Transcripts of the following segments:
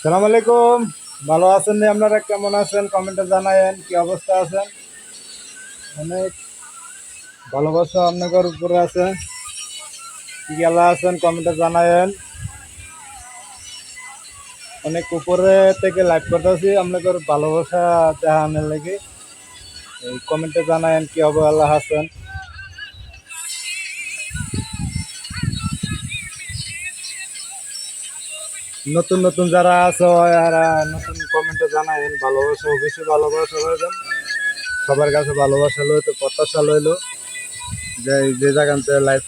সালাম আলাইকুম। ভালো আছেন নি আপনারা? কেমন আছেন? কমেন্টে জানায়েন। কি অবস্থা আছেন? অনেক ভালোবাসা আপনাদের উপরে আছে। কি গেলা আছেন? কমেন্টে জানায়েন। অনেক উপরে থেকে লাইভ করতেছি। আপনাদের ভালোবাসা দেখানোর লাগে। এই কমেন্টে জানায়েন কি অবহেলা আছেন। নতুন নতুন যারা আছো, এরা নতুন কমেন্টে জানায়েন ভালোবাসা, অবশ্যই ভালোবাসা হয়েছেন সবার কাছে ভালোবাসা লইতো প্রত্যাশা লইলো। যে যে জায়গাতে লাইভ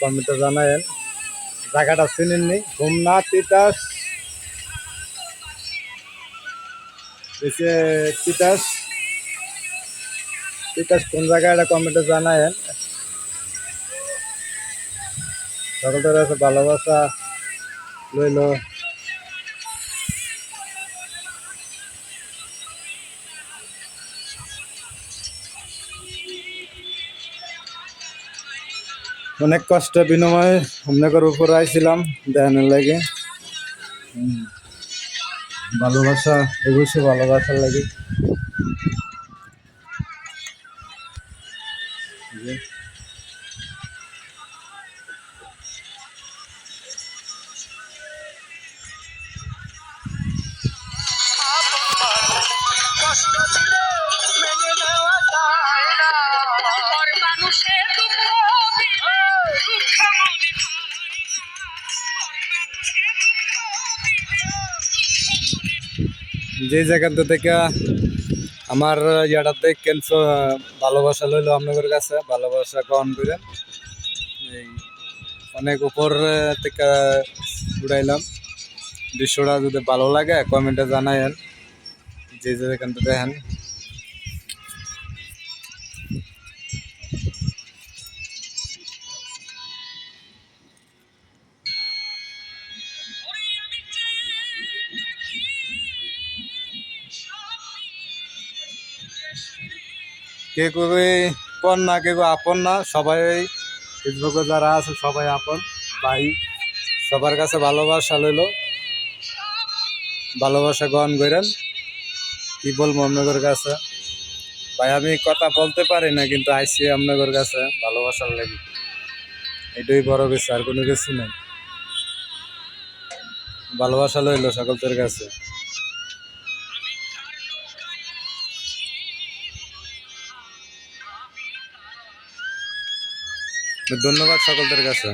কমেন্টে জানায়েন জায়গাটা চিনেননি ঘুমনা তিতাস তিতাস। তিতাস কোন জায়গায়, এটা কমেন্টে জানায়েন সকলের কাছে ভালোবাসা। লইলো অনেক কষ্ট বিনিময়ে আপনাদের উপর আইছিলাম দেখানোর লাগে। ভালোবাসা অবশ্যই ভালোবাসার লাগে কষ্ট দিলে মেনে নেওয়া যায় না। মানুষের দুঃখ দিলে দুঃখ মনে যে জায়গাটা থেকে আমার ইয়াটাতে ক্যান্সার ভালোবাসা লইল আপনাদের কাছে ভালোবাসা গ্রহণ করেন। এই অনেক উপর থেকে উড়াইলাম। দৃশ্যটা যদি ভালো লাগে কমেন্টে জানায়েন। যে যে যেখানটা দেখেন। কে পণ না কেউ আপন না, সবাই ফেসবুকে যারা আছে সবাই আপন। ভাই, সবার কাছে ভালোবাসা লইলো। ভালোবাসা গ্রহণ করেন। কি বলব আপনাদের কাছে? ভাই, আমি কথা বলতে পারি না, কিন্তু আইসি আপনাদের কাছে ভালোবাসার লাগে। এটাই বড় কিছু, আর কোনো কিছু নেই। ভালোবাসা লইলো সকলের কাছে। ধন্যবাদ সকলের কাছে।